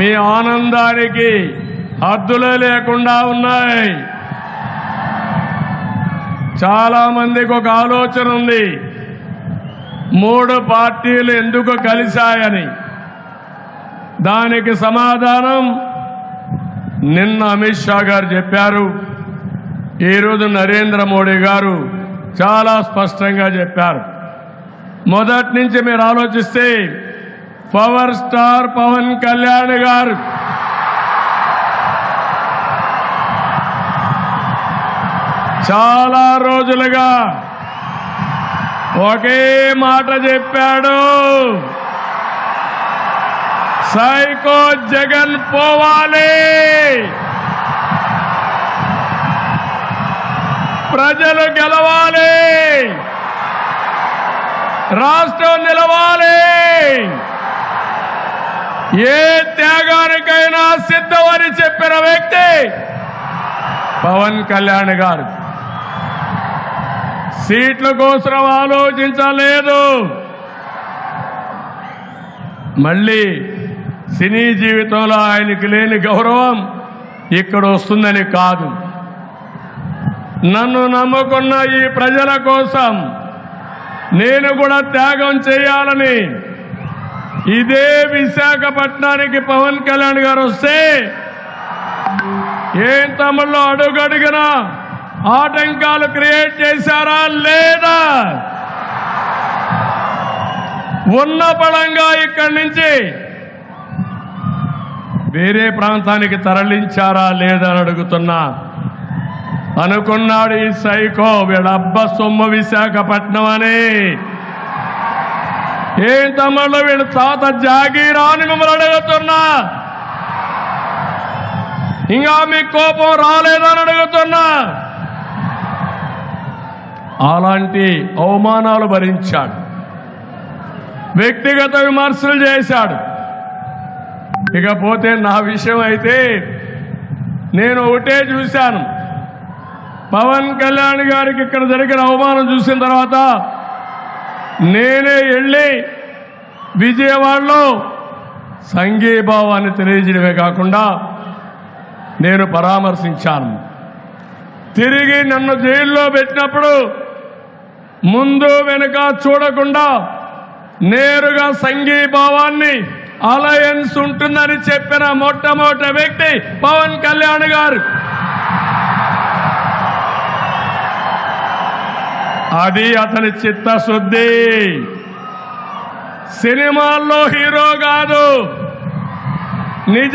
మీ ఆనందానికి హద్దులే లేకుండా ఉన్నాయి. చాలా మందికి ఒక ఆలోచన ఉంది. మూడు పార్టీలు ఎందుకు కలిశాయని. దానికి సమాధానం నిన్న అమిత్ షా గారు చెప్పారు. ఈరోజు నరేంద్ర మోడీ గారు చాలా స్పష్టంగా చెప్పారు. మొదటి నుంచి మీరు ఆలోచిస్తే పవర్ స్టార్ పవన్ కళ్యాణ్ గారు. చాలా రోజులుగా ఒకే మాట చెప్పాడు. సైకో జగన్ పోవాలి. ప్రజలు గెలవాలి. రాష్ట్రం నిలవాలి. ఏ త్యాగానికైనా సిద్ధమని చెప్పిన వ్యక్తి పవన్ కళ్యాణ్ గారు. సీట్ల కోసం ఆలోచించలేదు. మళ్ళీ సినీ జీవితంలో ఆయనకి లేని గౌరవం ఇక్కడ వస్తుందని కాదు. నన్ను నమ్ముకున్న ఈ ప్రజల కోసం నేను కూడా త్యాగం చేయాలని ఇదే విశాఖపట్నానికి పవన్ కళ్యాణ్ గారు వస్తే ఏం తమలో అడుగడుగునా ఆటంకాలు క్రియేట్ చేశారా లేదా? ఉన్న పడంగా ఇక్కడి నుంచి వేరే ప్రాంతానికి తరలించారా లేదా అని అడుగుతున్నా. అనుకున్నాడు ఈ సైకో వీడబ్బ సొమ్ము విశాఖపట్నం అని. ఏం తమ్ముళ్ళు వీడు తాత జాగీరా అని మిమ్మల్ని అడుగుతున్నా. ఇంకా మీ కోపం రాలేదని అడుగుతున్నా. అలాంటి అవమానాలు భరించాడు. వ్యక్తిగత విమర్శలు చేశాడు. ఇకపోతే నా విషయం అయితే నేను ఒకటే చూశాను. పవన్ కళ్యాణ్ గారికి ఇక్కడ జరిగిన అవమానం చూసిన తర్వాత నేనే వెళ్ళి విజయవాడలో సంఘీభావాన్ని తెలియజేయడమే కాకుండా నేను పరామర్శించాను. తిరిగి నన్ను జైల్లో పెట్టినప్పుడు ముందు వెనుక చూడకుండా నేరుగా సంఘీభావాన్ని అలయన్స్ ఉంటుందని చెప్పిన మొట్టమొదటి వ్యక్తి పవన్ కళ్యాణ్ గారు. అది అతని చిత్తశుద్ధి. సినిమాల్లో హీరో కాదు. నిజ